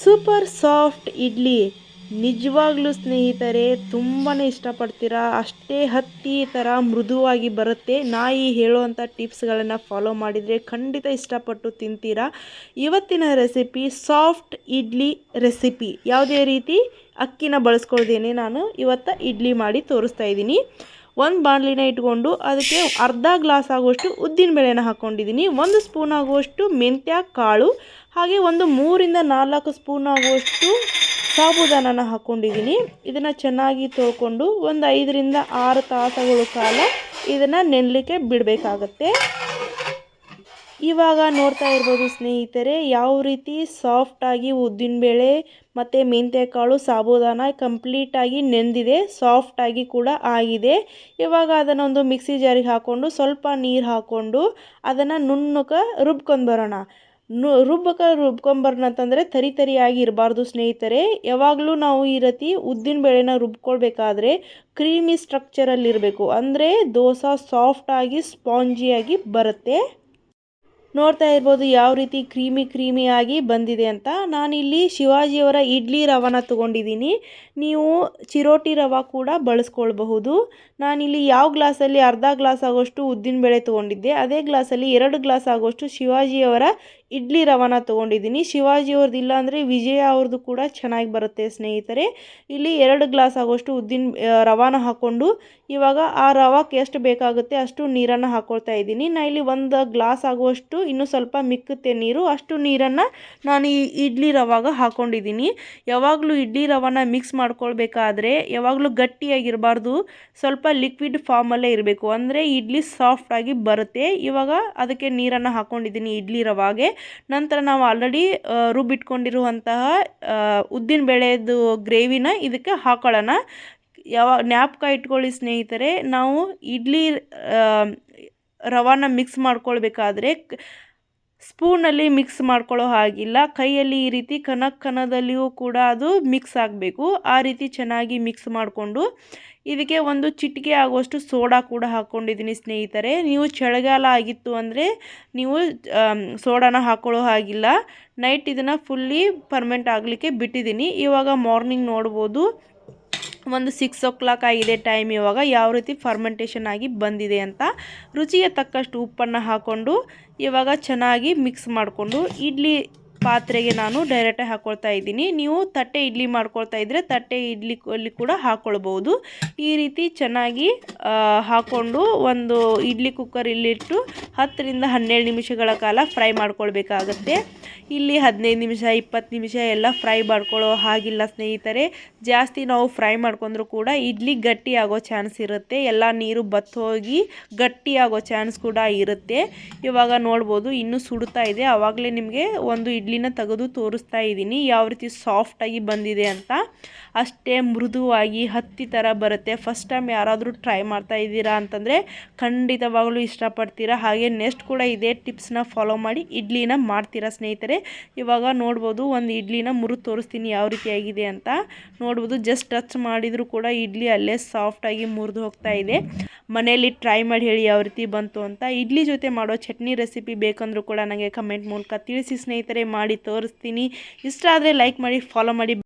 Super soft idli. ನಿಜವಾಗ್ಲೂ ಸ್ನೇಹಿತರೆ ತುಂಬಾ ಇಷ್ಟಪಡ್ತೀರಾ? ಅಷ್ಟೇ ಹತ್ತಿ ಥರ ಮೃದುವಾಗಿ ಬರುತ್ತೆ. ನಾಯಿ ಹೇಳುವಂಥ ಟಿಪ್ಸ್ಗಳನ್ನು ಫಾಲೋ ಮಾಡಿದರೆ ಖಂಡಿತ ಇಷ್ಟಪಟ್ಟು ತಿಂತೀರಾ? ಇವತ್ತಿನ ರೆಸಿಪಿ ಸಾಫ್ಟ್ ಇಡ್ಲಿ ರೆಸಿಪಿ. ಯಾವುದೇ ರೀತಿ ಅಕ್ಕಿನ ಬಳಸ್ಕೊಳ್ದೇನೆ ನಾನು ಇವತ್ತು ಇಡ್ಲಿ ಮಾಡಿ ತೋರಿಸ್ತಾ ಇದ್ದೀನಿ. ಒಂದು ಬಾಣಲಿನ ಇಟ್ಕೊಂಡು ಅದಕ್ಕೆ ಅರ್ಧ ಗ್ಲಾಸ್ ಆಗುವಷ್ಟು ಉದ್ದಿನ ಬೇಳೆನ ಹಾಕ್ಕೊಂಡಿದ್ದೀನಿ. ಒಂದು ಸ್ಪೂನ್ ಆಗುವಷ್ಟು ಮೆಂತ್ಯ, ಕಾಳು, ಹಾಗೆ ಒಂದು ಮೂರಿಂದ ನಾಲ್ಕು ಸ್ಪೂನ್ ಆಗುವಷ್ಟು ಸಾಬುದಾನನ ಹಾಕ್ಕೊಂಡಿದ್ದೀನಿ. ಇದನ್ನು ಚೆನ್ನಾಗಿ ತೊಳ್ಕೊಂಡು ಒಂದು ಐದರಿಂದ ಆರು ತಾಸುಗಳ ಕಾಲ ಇದನ್ನು ನೆನಲಿಕ್ಕೆ ಬಿಡಬೇಕಾಗತ್ತೆ. ಇವಾಗ ನೋಡ್ತಾ ಇರ್ಬೋದು ಸ್ನೇಹಿತರೆ, ಯಾವ ರೀತಿ ಸಾಫ್ಟಾಗಿ ಉದ್ದಿನಬೇಳೆ ಮತ್ತು ಮೆಂತ್ಯಕಾಳು ಸಾಬುದಾನ ಕಂಪ್ಲೀಟಾಗಿ ನೆಂದಿದೆ ಸಾಫ್ಟಾಗಿ ಕೂಡ ಆಗಿದೆ. ಇವಾಗ ಅದನ್ನು ಒಂದು ಮಿಕ್ಸಿ ಜಾರಿಗೆ ಹಾಕ್ಕೊಂಡು ಸ್ವಲ್ಪ ನೀರು ಹಾಕ್ಕೊಂಡು ಅದನ್ನು ನುಣ್ಣುಕ ರುಬ್ಕೊಂಡು ಬರೋಣ. ನು ರುಬ್ಬಕ ರುಬ್ಕೊಂಬರೋಣ ಅಂತಂದರೆ ತರಿ ತರಿಯಾಗಿ ಇರಬಾರ್ದು ಸ್ನೇಹಿತರೆ. ಯಾವಾಗಲೂ ನಾವು ಈ ರೀತಿ ಉದ್ದಿನ ಬೇಳೆನ ರುಬ್ಕೊಳ್ಬೇಕಾದ್ರೆ ಕ್ರೀಮಿ ಸ್ಟ್ರಕ್ಚರಲ್ಲಿರಬೇಕು ಅಂದರೆ ದೋಸೆ ಸಾಫ್ಟಾಗಿ ಸ್ಪಾಂಜಿಯಾಗಿ ಬರುತ್ತೆ. ನೋಡ್ತಾ ಇರ್ಬೋದು ಯಾವ ರೀತಿ ಕ್ರೀಮಿ ಕ್ರೀಮಿಯಾಗಿ ಬಂದಿದೆ ಅಂತ. ನಾನಿಲ್ಲಿ ಶಿವಾಜಿಯವರ ಇಡ್ಲಿ ರವಾನ ತೊಗೊಂಡಿದ್ದೀನಿ. ನೀವು ಚಿರೋಟಿ ರವ ಕೂಡ ಬಳಸ್ಕೊಳ್ಬಹುದು. ನಾನಿಲ್ಲಿ ಯಾವ ಗ್ಲಾಸಲ್ಲಿ ಅರ್ಧ ಗ್ಲಾಸ್ ಆಗೋಷ್ಟು ಉದ್ದಿನಬೇಳೆ ತೊಗೊಂಡಿದ್ದೆ, ಅದೇ ಗ್ಲಾಸಲ್ಲಿ ಎರಡು ಗ್ಲಾಸ್ ಆಗೋಷ್ಟು ಶಿವಾಜಿಯವರ ಇಡ್ಲಿ ರವಾನ ತೊಗೊಂಡಿದ್ದೀನಿ. ಶಿವಾಜಿಯವ್ರದ್ದು ಇಲ್ಲ ಅಂದರೆ ವಿಜಯ ಅವ್ರದ್ದು ಕೂಡ ಚೆನ್ನಾಗಿ ಬರುತ್ತೆ ಸ್ನೇಹಿತರೆ. ಇಲ್ಲಿ ಎರಡು ಗ್ಲಾಸ್ ಆಗೋಷ್ಟು ಉದ್ದಿನ ರವಾನ ಹಾಕ್ಕೊಂಡು ಇವಾಗ ಆ ರವಾಕ್ಕೆ ಎಷ್ಟು ಬೇಕಾಗುತ್ತೆ ಅಷ್ಟು ನೀರನ್ನು ಹಾಕ್ಕೊಳ್ತಾ ಇದ್ದೀನಿ. ನಾ ಇಲ್ಲಿ ಒಂದು ಗ್ಲಾಸ್ ಆಗುವಷ್ಟು ಇನ್ನೂ ಸ್ವಲ್ಪ ಮಿಕ್ಕುತ್ತೆ ನೀರು. ಅಷ್ಟು ನೀರನ್ನು ನಾನು ಈ ಇಡ್ಲಿ ರವಾಗ ಹಾಕ್ಕೊಂಡಿದ್ದೀನಿ ಯಾವಾಗಲೂ ಇಡ್ಲಿ ರವಾನ ಮಿಕ್ಸ್ ಮಾಡ್ಕೊಳ್ಬೇಕಾದ್ರೆ ಯಾವಾಗಲೂ ಗಟ್ಟಿಯಾಗಿರಬಾರ್ದು. ಸ್ವಲ್ಪ ಲಿಕ್ವಿಡ್ ಫಾರ್ಮಲ್ಲೇ ಇರಬೇಕು. ಅಂದರೆ ಇಡ್ಲಿ ಸಾಫ್ಟಾಗಿ ಬರುತ್ತೆ. ಇವಾಗ ಅದಕ್ಕೆ ನೀರನ್ನು ಹಾಕ್ಕೊಂಡಿದ್ದೀನಿ ಇಡ್ಲಿ ರವಾಗೆ. ನಂತರ ನಾವು ಆಲ್ರೆಡಿ ರುಬ್ಬಿಟ್ಕೊಂಡಿರುವಂತಹ ಉದ್ದಿನ ಬೇಳೆದು ಗ್ರೇವಿನ ಇದಕ್ಕೆ ಹಾಕೊಳ್ಳೋಣ. ಯಾವ ಜ್ಞಾಪಕ ಇಟ್ಕೊಳ್ಳಿ ಸ್ನೇಹಿತರೆ, ನಾವು ಇಡ್ಲಿ ರವಾನ ಮಿಕ್ಸ್ ಮಾಡ್ಕೊಳ್ಬೇಕಾದ್ರೆ ಸ್ಪೂನಲ್ಲಿ ಮಿಕ್ಸ್ ಮಾಡ್ಕೊಳ್ಳೋ ಹಾಗಿಲ್ಲ. ಕೈಯಲ್ಲಿ ಈ ರೀತಿ ಕನ ಕನದಲ್ಲಿಯೂ ಕೂಡ ಅದು ಮಿಕ್ಸ್ ಆಗಬೇಕು. ಆ ರೀತಿ ಚೆನ್ನಾಗಿ ಮಿಕ್ಸ್ ಮಾಡಿಕೊಂಡು ಇದಕ್ಕೆ ಒಂದು ಚಿಟಿಕೆ ಆಗುವಷ್ಟು ಸೋಡಾ ಕೂಡ ಹಾಕ್ಕೊಂಡಿದ್ದೀನಿ ಸ್ನೇಹಿತರೆ. ನೀವು ಚಳಿಗಾಲ ಆಗಿತ್ತು ಅಂದರೆ ನೀವು ಸೋಡಾನ ಹಾಕ್ಕೊಳ್ಳೋ ಹಾಗಿಲ್ಲ. ನೈಟ್ ಇದನ್ನು ಫುಲ್ಲಿ ಪರ್ಮೆಂಟ್ ಆಗಲಿಕ್ಕೆ ಬಿಟ್ಟಿದ್ದೀನಿ. ಇವಾಗ ಮಾರ್ನಿಂಗ್ ನೋಡ್ಬೋದು. ಒಂದು ಸಿಕ್ಸ್ ಓ ಕ್ಲಾಕ್ ಆಗಿದೆ ಟೈಮ್ ಇವಾಗ. ಯಾವ ರೀತಿ ಫರ್ಮೆಂಟೇಷನ್ ಆಗಿ ಬಂದಿದೆ ಅಂತ ರುಚಿಗೆ ತಕ್ಕಷ್ಟು ಉಪ್ಪನ್ನು ಹಾಕ್ಕೊಂಡು ಇವಾಗ ಚೆನ್ನಾಗಿ ಮಿಕ್ಸ್ ಮಾಡಿಕೊಂಡು ಇಡ್ಲಿ ಪಾತ್ರೆಗೆ ನಾನು ಡೈರೆಕ್ಟಾಗಿ ಹಾಕ್ಕೊಳ್ತಾ ಇದ್ದೀನಿ. ನೀವು ತಟ್ಟೆ ಇಡ್ಲಿ ಮಾಡ್ಕೊಳ್ತಾ ಇದ್ದರೆ ತಟ್ಟೆ ಇಡ್ಲಿ ಅಲ್ಲಿ ಕೂಡ ಹಾಕ್ಕೊಳ್ಬೋದು ಈ ರೀತಿ ಚೆನ್ನಾಗಿ ಹಾಕ್ಕೊಂಡು ಒಂದು ಇಡ್ಲಿ ಕುಕ್ಕರ್ ಇಲ್ಲಿಟ್ಟು ಹತ್ತರಿಂದ ಹನ್ನೆರಡು ನಿಮಿಷಗಳ ಕಾಲ ಫ್ರೈ ಮಾಡ್ಕೊಳ್ಬೇಕಾಗತ್ತೆ. ಇಲ್ಲಿ ಹದಿನೈದು ನಿಮಿಷ, ಇಪ್ಪತ್ತು ನಿಮಿಷ ಎಲ್ಲ ಫ್ರೈ ಮಾಡ್ಕೊಳ್ಳೋ ಹಾಗಿಲ್ಲ ಸ್ನೇಹಿತರೆ. ಜಾಸ್ತಿ ನಾವು ಫ್ರೈ ಮಾಡ್ಕೊಂಡ್ರೂ ಕೂಡ ಇಡ್ಲಿ ಗಟ್ಟಿ ಆಗೋ ಚಾನ್ಸ್ ಇರುತ್ತೆ. ಎಲ್ಲ ನೀರು ಬತ್ತೋಗಿ ಗಟ್ಟಿ ಆಗೋ ಚಾನ್ಸ್ ಕೂಡ ಇರುತ್ತೆ. ಇವಾಗ ನೋಡ್ಬೋದು ಇನ್ನೂ ಸುಡ್ತಾ ಇದೆ. ಆವಾಗಲೇ ನಿಮಗೆ ಒಂದು ಇಡ್ಲಿನ ತೆಗೆದು ತೋರಿಸ್ತಾ ಇದ್ದೀನಿ. ಯಾವ ರೀತಿ ಸಾಫ್ಟಾಗಿ ಬಂದಿದೆ ಅಂತ. ಅಷ್ಟೇ ಮೃದುವಾಗಿ ಹತ್ತಿ ಥರ ಬರುತ್ತೆ. ಫಸ್ಟ್ ಟೈಮ್ ಯಾರಾದರೂ ಟ್ರೈ ಮಾಡ್ತಾ ಇದ್ದೀರಾ ಅಂತಂದರೆ ಖಂಡಿತವಾಗಲೂ ಇಷ್ಟಪಡ್ತೀರಾ. ಹಾಗೆ ನೆಕ್ಸ್ಟ್ ಕೂಡ ಇದೇ ಟಿಪ್ಸ್ನ ಫಾಲೋ ಮಾಡಿ ಇಡ್ಲಿನ ಮಾಡ್ತೀರಾ ಸ್ನೇಹಿತರೆ. ಇವಾಗ ನೋಡ್ಬೋದು ಒಂದು ಇಡ್ಲಿನ ಮುರು ತೋರಿಸ್ತೀನಿ ಯಾವ ರೀತಿಯಾಗಿದೆ ಅಂತ. ನೋಡ್ಬೋದು ಜಸ್ಟ್ ಟಚ್ ಮಾಡಿದರೂ ಕೂಡ ಇಡ್ಲಿ ಅಲ್ಲೇ ಸಾಫ್ಟಾಗಿ ಮುರಿದು ಹೋಗ್ತಾ ಇದೆ. ಮನೆಯಲ್ಲಿ ಟ್ರೈ ಮಾಡಿ ಹೇಳಿ ಯಾವ ರೀತಿ ಬಂತು ಅಂತ. ಇಡ್ಲಿ ಜೊತೆ ಮಾಡೋ ಚಟ್ನಿ ರೆಸಿಪಿ ಬೇಕಂದರೂ ಕೂಡ ನನಗೆ ಕಮೆಂಟ್ ಮೂಲಕ ತಿಳಿಸಿ ಸ್ನೇಹಿತರೆ. ಮಾಡಿ ತೋರಿಸ್ತೀನಿ. ಇಷ್ಟ ಆದರೆ ಲೈಕ್ ಮಾಡಿ ಫಾಲೋ ಮಾಡಿ.